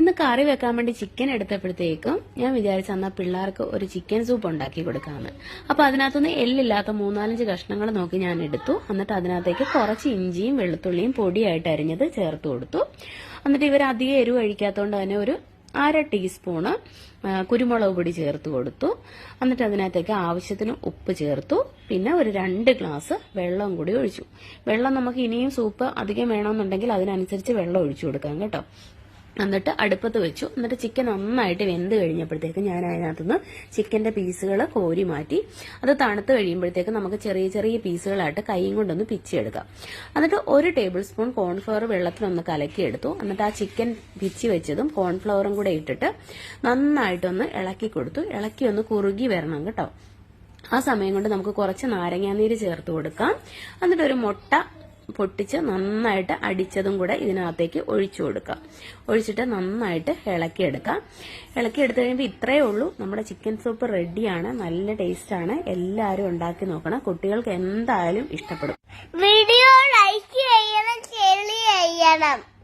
ഇന്ന് കറി വെക്കാൻ വേണ്ടി ചിക്കൻ എടുത്തപ്പോഴത്തേക്കും ഞാൻ വിചാരിച്ച എന്നാൽ പിള്ളേർക്ക് ഒരു ചിക്കൻ സൂപ്പ് ഉണ്ടാക്കി കൊടുക്കാമെന്ന് അപ്പൊ അതിനകത്തുനിന്ന് എല്ലില്ലാത്ത മൂന്നാലഞ്ച് കഷ്ണങ്ങൾ നോക്കി ഞാൻ എടുത്തു. എന്നിട്ട് അതിനകത്തേക്ക് കുറച്ച് ഇഞ്ചിയും വെളുത്തുള്ളിയും പൊടിയായിട്ട് അരിഞ്ഞത് ചേർത്ത് കൊടുത്തു. എന്നിട്ട് ഇവർ അധികം എരിവ് കഴിക്കാത്തതുകൊണ്ട് തന്നെ ഒരു അര ടീസ്പൂണ് കുരുമുളക് പൊടി ചേർത്ത് കൊടുത്തു. എന്നിട്ട് അതിനകത്തേക്ക് ആവശ്യത്തിന് ഉപ്പ് ചേർത്തു. പിന്നെ ഒരു രണ്ട് ഗ്ലാസ് വെള്ളം കൂടി ഒഴിച്ചു. വെള്ളം നമുക്ക് ഇനിയും സൂപ്പ് അധികം വേണമെന്നുണ്ടെങ്കിൽ അതിനനുസരിച്ച് വെള്ളം ഒഴിച്ചു കൊടുക്കാം കേട്ടോ. എന്നിട്ട് അടുപ്പത്ത് വെച്ചു. എന്നിട്ട് ചിക്കൻ നന്നായിട്ട് വെന്ത് കഴിഞ്ഞപ്പോഴത്തേക്ക് ഞാൻ അതിനകത്തുനിന്ന് ചിക്കന്റെ പീസുകൾ കോരി മാറ്റി. അത് തണുത്ത് കഴിയുമ്പോഴത്തേക്ക് നമുക്ക് ചെറിയ ചെറിയ പീസുകളായിട്ട് കൈയും കൊണ്ടൊന്ന് പിച്ചെടുക്കാം എന്നിട്ട് ഒരു ടേബിൾ സ്പൂൺ കോൺഫ്ലവർ വെള്ളത്തിലൊന്ന് കലക്കിയെടുത്തു. എന്നിട്ട് ആ ചിക്കൻ പിച്ചി വെച്ചതും കോൺഫ്ലവറും കൂടെ ഇട്ടിട്ട് നന്നായിട്ടൊന്ന് ഇളക്കി കൊടുത്തു. ഇളക്കി ഒന്ന് കുറുകി വരണം കേട്ടോ. ആ സമയം കൊണ്ട് നമുക്ക് കുറച്ച് നാരങ്ങാനീര് ചേർത്ത് കൊടുക്കാം. എന്നിട്ട് ഒരു മുട്ട പൊട്ടിച്ച് നന്നായിട്ട് അടിച്ചതും കൂടെ ഇതിനകത്തേക്ക് ഒഴിച്ചു കൊടുക്കാം. ഒഴിച്ചിട്ട് നന്നായിട്ട് ഇളക്കിയെടുക്കാം. ഇളക്കിയെടുത്ത് കഴിയുമ്പോൾ ഇത്രയേ ഉള്ളൂ. നമ്മുടെ ചിക്കൻ സൂപ്പ് റെഡിയാണ് നല്ല ടേസ്റ്റാണ് എല്ലാവരും ഉണ്ടാക്കി നോക്കണം. കുട്ടികൾക്ക് എന്തായാലും ഇഷ്ടപ്പെടും. വീഡിയോ ലൈക്ക് ചെയ്യണം ചെയ്യണം.